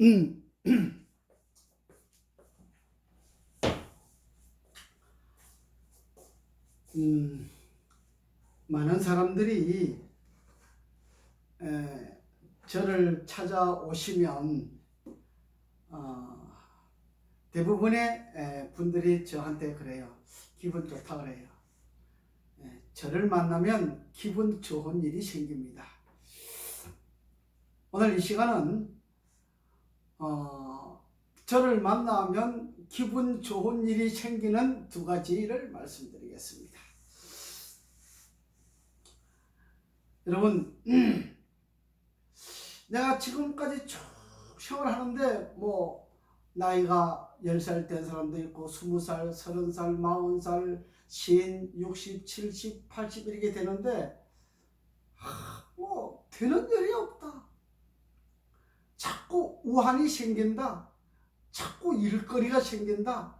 음. 음, 많은 사람들이 에, 저를 찾아오시면 어, 대부분의 에, 분들이 저한테 그래요. 기분 좋다 그래요. 에, 저를 만나면 기분 좋은 일이 생깁니다. 오늘 이 시간은 어, 저를 만나면 기분 좋은 일이 생기는 두 가지를 말씀드리겠습니다. 여러분, 내가 지금까지 쭉 생활하는데 뭐 나이가 10살 된 사람도 있고 20살, 30살, 40살, 50, 60, 70, 80 이렇게 되는데 하, 뭐 되는 일이 없다. 자꾸 우환이 생긴다. 자꾸 일거리가 생긴다.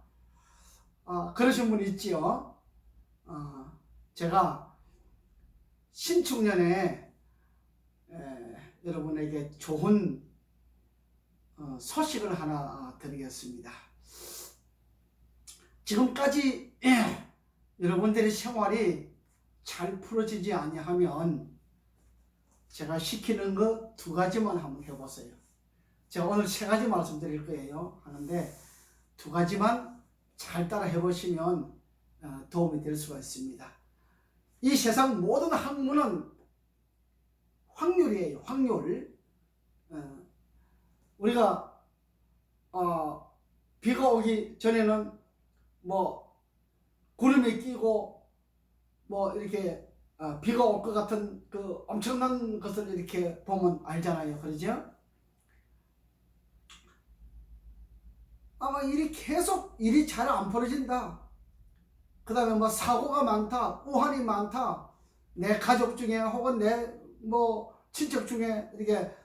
아, 그러신 분 있지요. 아, 제가 신축년에 에, 여러분에게 좋은 어, 소식을 하나 드리겠습니다. 지금까지 예, 여러분들의 생활이 잘 풀어지지 아니하면 제가 시키는 거 두 가지만 한번 해보세요. 제가 오늘 세 가지 말씀드릴 거예요. 하는데 두 가지만 잘 따라 해보시면 어, 도움이 될 수가 있습니다. 이 세상 모든 학문은 확률이에요. 확률. 어, 우리가 어, 비가 오기 전에는 뭐 구름이 끼고 뭐 이렇게 어, 비가 올 것 같은 그 엄청난 것을 이렇게 보면 알잖아요. 그러죠? 아마 일이 계속 일이 잘 안 벌어진다. 그 다음에 뭐 사고가 많다, 우환이 많다, 내 가족 중에 혹은 내 뭐 친척 중에 이렇게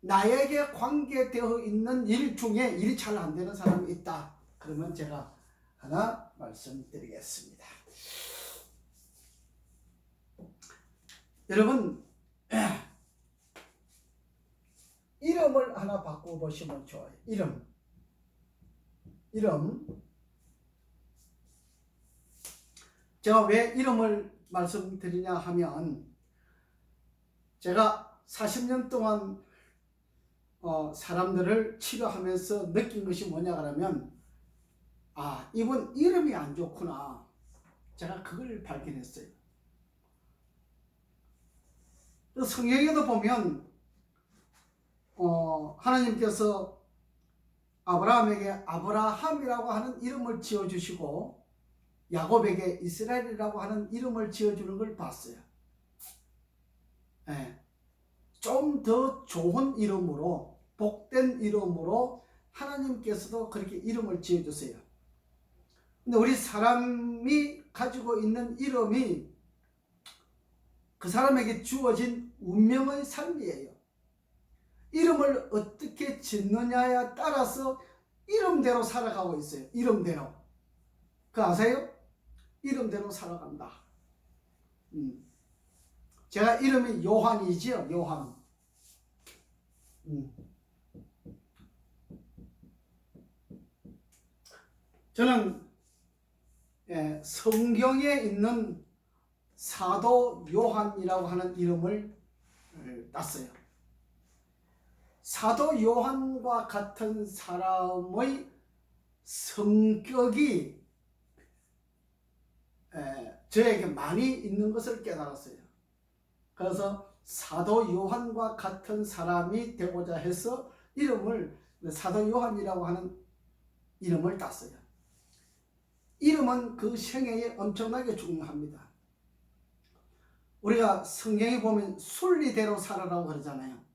나에게 관계되어 있는 일 중에 일이 잘 안 되는 사람이 있다. 그러면 제가 하나 말씀드리겠습니다. 여러분, 이름을 하나 바꿔보시면 좋아요. 이름. 이름. 제가 왜 이름을 말씀드리냐 하면, 제가 40년 동안 어, 사람들을 치료하면서 느낀 것이 뭐냐 그러면, 아, 이분 이름이 안 좋구나. 제가 그걸 발견했어요. 성경에도 보면, 어, 하나님께서 아브라함에게 아브라함이라고 하는 이름을 지어주시고 야곱에게 이스라엘이라고 하는 이름을 지어주는 걸 봤어요. 예. 좀더 좋은 이름으로 복된 이름으로 하나님께서도 그렇게 이름을 지어주세요. 근데 우리 사람이 가지고 있는 이름이 그 사람에게 주어진 운명의 삶이에요. 이름을 어떻게 짓느냐에 따라서 이름대로 살아가고 있어요. 이름대로. 그 아세요? 이름대로 살아간다. 음. 제가 이름이 요한이지요. 요한. 음. 저는 예, 성경에 있는 사도 요한이라고 하는 이름을 땄어요. 사도 요한과 같은 사람의 성격이 에, 저에게 많이 있는 것을 깨달았어요. 그래서 사도 요한과 같은 사람이 되고자 해서 이름을 사도 요한이라고 하는 이름을 땄어요. 이름은 그 생애에 엄청나게 중요합니다. 우리가 성경에 보면 순리대로 살아라고 그러잖아요.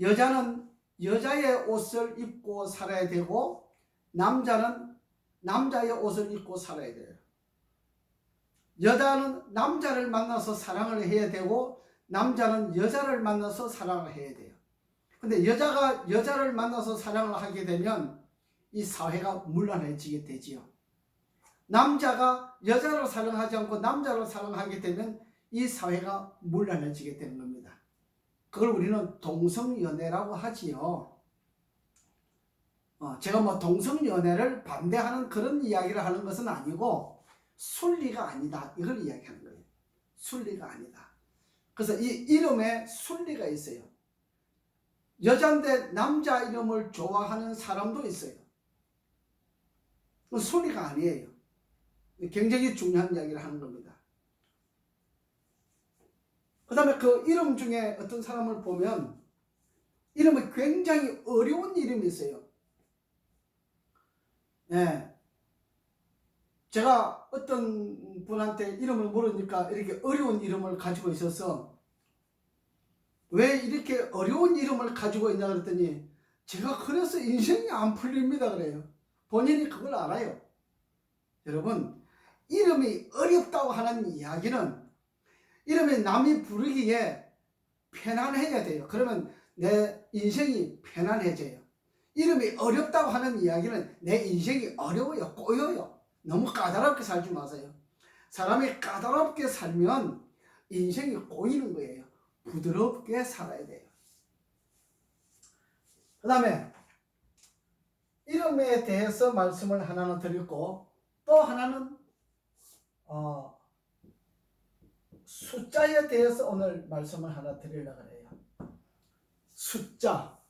여자는 여자의 옷을 입고 살아야 되고 남자는 남자의 옷을 입고 살아야 돼요. 여자는 남자를 만나서 사랑을 해야 되고 남자는 여자를 만나서 사랑을 해야 돼요. 근데 여자가 여자를 만나서 사랑을 하게 되면 이 사회가 문란해지게 되지요. 남자가 여자를 사랑하지 않고 남자를 사랑하게 되면 이 사회가 문란해지게 되는 겁니다. 그걸 우리는 동성연애라고 하지요. 어, 제가 뭐 동성연애를 반대하는 그런 이야기를 하는 것은 아니고 순리가 아니다 이걸 이야기하는 거예요. 순리가 아니다. 그래서 이 이름에 순리가 있어요. 여잔데 남자 이름을 좋아하는 사람도 있어요. 순리가 아니에요. 굉장히 중요한 이야기를 하는 겁니다. 그 다음에 그 이름 중에 어떤 사람을 보면 이름이 굉장히 어려운 이름이 있어요. 예. 제가 어떤 분한테 이름을 물으니까 이렇게 어려운 이름을 가지고 있어서 왜 이렇게 어려운 이름을 가지고 있냐 그랬더니 제가 그래서 인생이 안 풀립니다 그래요. 본인이 그걸 알아요. 여러분 이름이 어렵다고 하는 이야기는 이름이 남이 부르기에 편안해야 돼요. 그러면 내 인생이 편안해져요. 이름이 어렵다고 하는 이야기는 내 인생이 어려워요. 꼬여요. 너무 까다롭게 살지 마세요. 사람이 까다롭게 살면 인생이 꼬이는 거예요. 부드럽게 살아야 돼요. 그 다음에 이름에 대해서 말씀을 하나는 드렸고 또 하나는 어, 숫자에 대해서 오늘 말씀을 하나 드리려고 해요. 숫자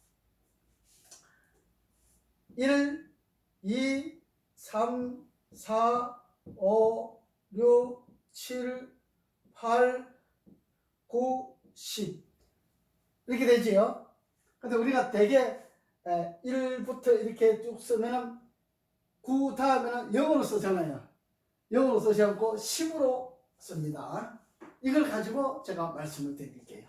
1, 2, 3, 4, 5, 6, 7, 8, 9, 10 이렇게 되지요. 근데 우리가 대개 1부터 이렇게 쭉 쓰면은 9 다음에는 영어로 쓰잖아요. 영어로 쓰지 않고 10으로 씁니다. 이걸 가지고 제가 말씀을 드릴게요.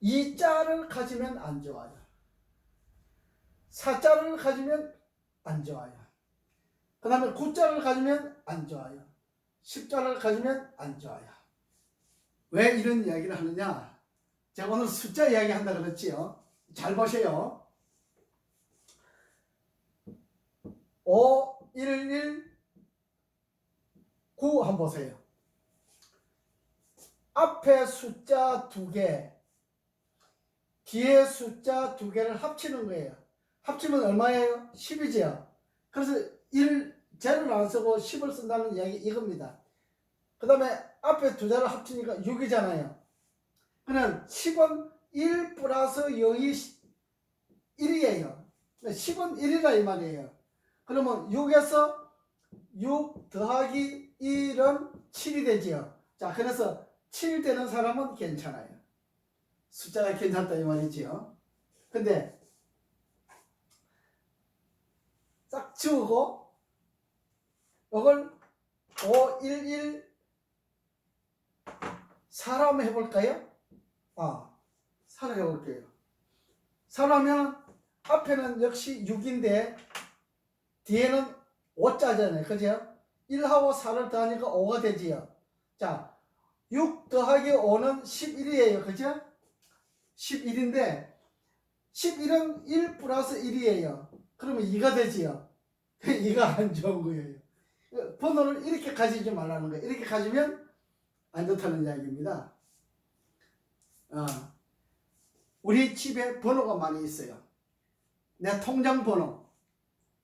이 자를 가지면 안 좋아요. 사자를 가지면 안 좋아요. 그 다음에 구자를 가지면 안 좋아요. 십자를 가지면 안 좋아요. 왜 이런 이야기를 하느냐? 제가 오늘 숫자 이야기 한다 그랬지요. 잘 보세요. 5, 1, 1, 9 한번 보세요. 앞에 숫자 두 개, 뒤에 숫자 두 개를 합치는 거예요. 합치면 얼마예요? 10이죠. 그래서 1, 제를 안 쓰고 10을 쓴다는 이야기 이겁니다. 그 다음에 앞에 두 자를 합치니까 6이잖아요. 그러면 10은 1 플러스 0이 1이에요. 10은 1이라 이 말이에요. 그러면 6에서 6 더하기 1은 7이 되지요. 자, 그래서 7 되는 사람은 괜찮아요. 숫자가 괜찮다 이 말이지요. 근데 싹 지우고 이걸 5, 1, 1 사람 해볼까요? 아, 사람 해볼게요. 사람은 앞에는 역시 6인데 뒤에는 5자잖아요. 그죠? 1하고 4를 더하니까 5가 되지요. 자, 6 더하기 5는 11이에요. 그죠? 11인데 11은 1 플러스 1이에요. 그러면 2가 되지요. 2가 안 좋은 거예요. 번호를 이렇게 가지지 말라는 거예요. 이렇게 가지면 안 좋다는 이야기입니다. 어, 우리 집에 번호가 많이 있어요. 내 통장 번호,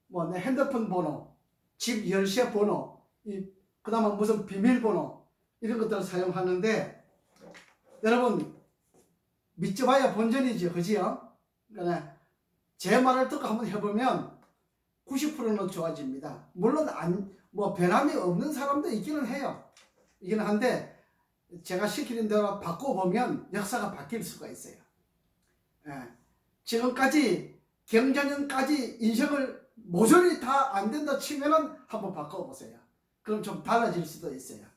뭐 내 핸드폰 번호, 집 열쇠 번호, 그 다음에 무슨 비밀번호 이런 것들을 사용하는데 여러분 믿지 봐야 본전이죠. 그지요? 그러니까 제 말을 듣고 한번 해보면 90%는 좋아집니다. 물론 안, 뭐 변함이 없는 사람도 있기는 해요. 이기는 한데 제가 시키는 대로 바꿔보면 역사가 바뀔 수가 있어요. 예. 지금까지 경자년까지 인생을 모조리 다 안 된다 치면은 한번 바꿔보세요. 그럼 좀 달라질 수도 있어요.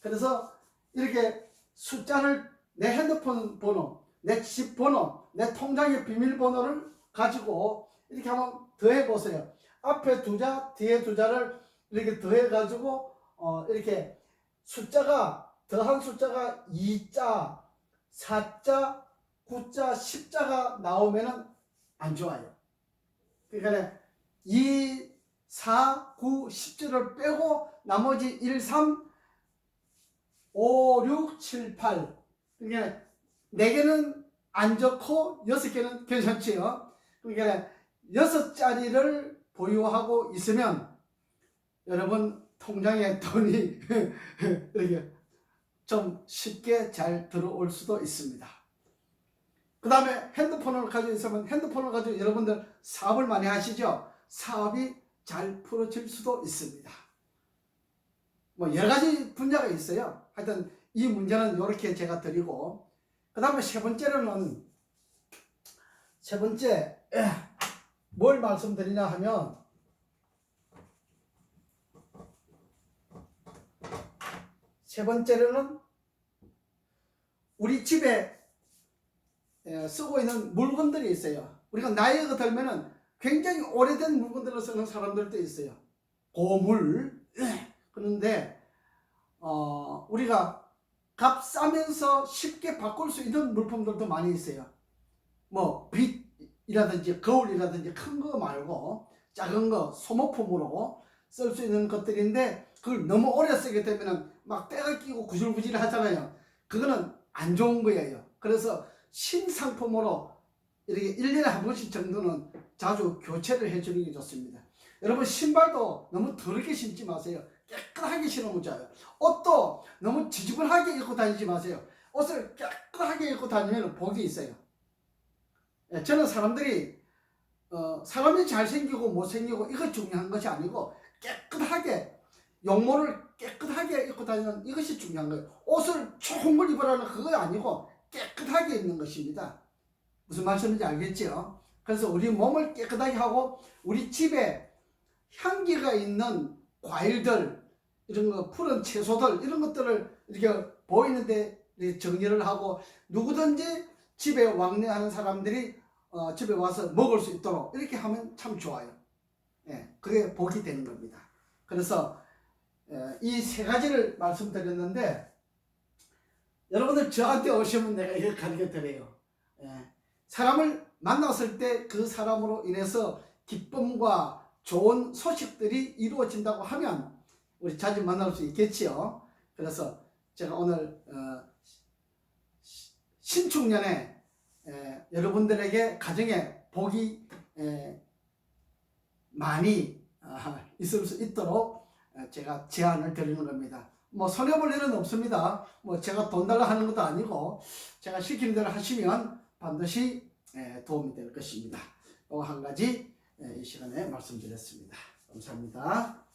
그래서 이렇게 숫자를 내 핸드폰 번호, 내 집 번호, 내 통장의 비밀번호를 가지고 이렇게 한번 더해 보세요. 앞에 두 자, 뒤에 두 자를 이렇게 더해 가지고 어 이렇게 숫자가 더한 숫자가 2자, 4자, 9자, 10자가 나오면은 안 좋아요. 그러니까 2, 4, 9, 10자를 빼고 나머지 1, 3, 5, 6, 7, 8. 그러니까 네 개는 안 좋고 여섯 개는 괜찮지요. 그러니까 여섯 자리를 보유하고 있으면 여러분 통장에 돈이 좀 쉽게 잘 들어올 수도 있습니다. 그 다음에 핸드폰을 가지고 있으면 핸드폰을 가지고 여러분들 사업을 많이 하시죠? 사업이 잘 풀어질 수도 있습니다. 뭐 여러 가지 분야가 있어요. 하여튼 이 문제는 이렇게 제가 드리고 그 다음에 세 번째로는 세 번째 에, 뭘 말씀드리냐 하면 세 번째로는 우리 집에 에, 쓰고 있는 물건들이 있어요. 우리가 나이가 들면은 굉장히 오래된 물건들을 쓰는 사람들도 있어요. 고물. 에, 그런데 어, 우리가 값 싸면서 쉽게 바꿀 수 있는 물품들도 많이 있어요. 뭐 빛이라든지 거울이라든지 큰 거 말고 작은 거 소모품으로 쓸 수 있는 것들인데 그걸 너무 오래 쓰게 되면은 막 때가 끼고 구질구질 하잖아요. 그거는 안 좋은 거예요. 그래서 신상품으로 이렇게 1년에 한 번씩 정도는 자주 교체를 해주는 게 좋습니다. 여러분 신발도 너무 더럽게 신지 마세요. 깨끗하게 신으면 좋아요. 옷도 너무 지저분하게 입고 다니지 마세요. 옷을 깨끗하게 입고 다니면 복이 있어요. 예, 저는 사람들이 어, 사람이 잘생기고 못생기고 이거 중요한 것이 아니고 깨끗하게 용모를 깨끗하게 입고 다니는 이것이 중요한 거예요. 옷을 좋은 걸 입으라는 그거 아니고 깨끗하게 입는 것입니다. 무슨 말씀인지 알겠죠? 그래서 우리 몸을 깨끗하게 하고 우리 집에 향기가 있는 과일들 이런 거 푸른 채소들 이런 것들을 이렇게 보이는데 정리를 하고 누구든지 집에 왕래하는 사람들이 어, 집에 와서 먹을 수 있도록 이렇게 하면 참 좋아요. 예, 그게 복이 되는 겁니다. 그래서 이세 가지를 말씀드렸는데 여러분들 저한테 오시면 내가 이걸 가르쳐 드려요. 예, 사람을 만났을 때 그 사람으로 인해서 기쁨과 좋은 소식들이 이루어진다고 하면 우리 자주 만날 수 있겠지요. 그래서 제가 오늘 어, 시- 신축년에 에, 여러분들에게 가정에 복이 에, 많이 아, 있을 수 있도록 에, 제가 제안을 드리는 겁니다. 뭐 손해볼 일은 없습니다. 뭐 제가 돈 달라 하는 것도 아니고 제가 시키는 대로 하시면 반드시 에, 도움이 될 것입니다. 또 한 가지 에, 이 시간에 말씀드렸습니다. 감사합니다.